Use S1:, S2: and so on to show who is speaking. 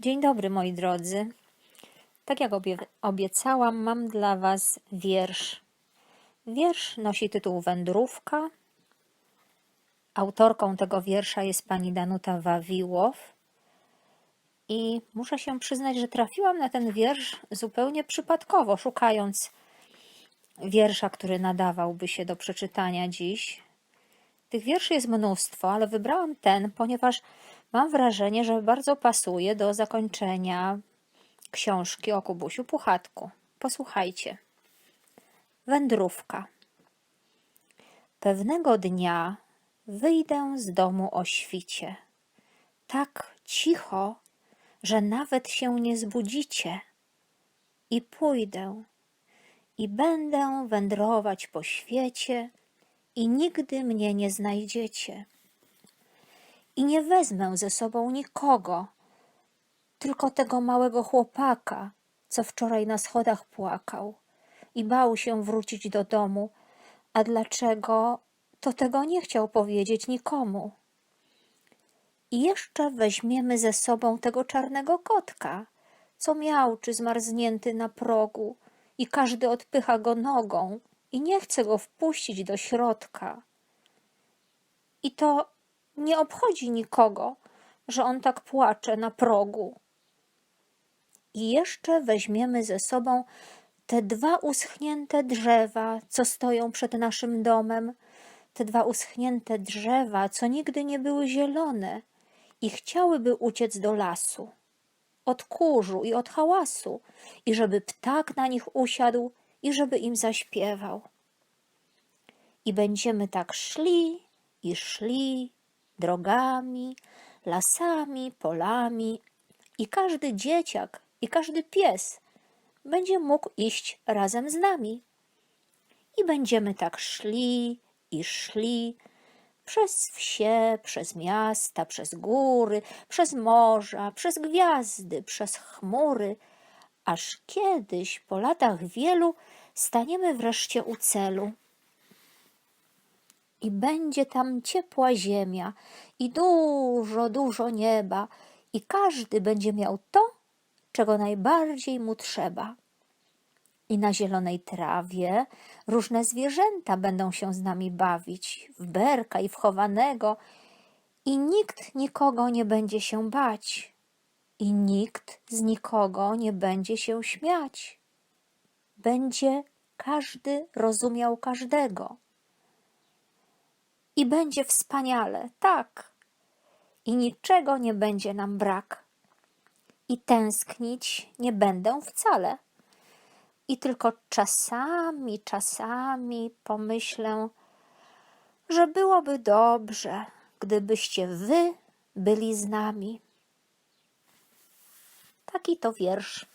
S1: Dzień dobry, moi drodzy. Tak jak obie- obiecałam, mam dla Was wiersz. Wiersz nosi tytuł Wędrówka. Autorką tego wiersza jest pani Danuta Wawiłow. I muszę się przyznać, że trafiłam na ten wiersz zupełnie przypadkowo, szukając wiersza, który nadawałby się do przeczytania dziś. Tych wierszy jest mnóstwo, ale wybrałam ten, ponieważ mam wrażenie, że bardzo pasuje do zakończenia książki o Kubusiu Puchatku. Posłuchajcie. Wędrówka. Pewnego dnia wyjdę z domu o świcie. Tak cicho, że nawet się nie zbudzicie. I pójdę, i będę wędrować po świecie, i nigdy mnie nie znajdziecie. I nie wezmę ze sobą nikogo, tylko tego małego chłopaka, co wczoraj na schodach płakał i bał się wrócić do domu, a dlaczego, to tego nie chciał powiedzieć nikomu. I jeszcze weźmiemy ze sobą tego czarnego kotka, co miałczy zmarznięty na progu i każdy odpycha go nogą i nie chce go wpuścić do środka. I to nie obchodzi nikogo, że on tak płacze na progu. I jeszcze weźmiemy ze sobą te dwa uschnięte drzewa, co stoją przed naszym domem, te dwa uschnięte drzewa, co nigdy nie były zielone i chciałyby uciec do lasu, od kurzu i od hałasu, i żeby ptak na nich usiadł i żeby im zaśpiewał. I będziemy tak szli i szli drogami, lasami, polami, i każdy dzieciak i każdy pies będzie mógł iść razem z nami. I będziemy tak szli i szli przez wsie, przez miasta, przez góry, przez morza, przez gwiazdy, przez chmury, aż kiedyś po latach wielu staniemy wreszcie u celu. I będzie tam ciepła ziemia i dużo, dużo nieba, i każdy będzie miał to, czego najbardziej mu trzeba. I na zielonej trawie różne zwierzęta będą się z nami bawić, w berka i w chowanego, i nikt nikogo nie będzie się bać, i nikt z nikogo nie będzie się śmiać. Będzie każdy rozumiał każdego. I będzie wspaniale, tak. I niczego nie będzie nam brak. I tęsknić nie będę wcale. I tylko czasami, czasami pomyślę, że byłoby dobrze, gdybyście wy byli z nami. Taki to wiersz.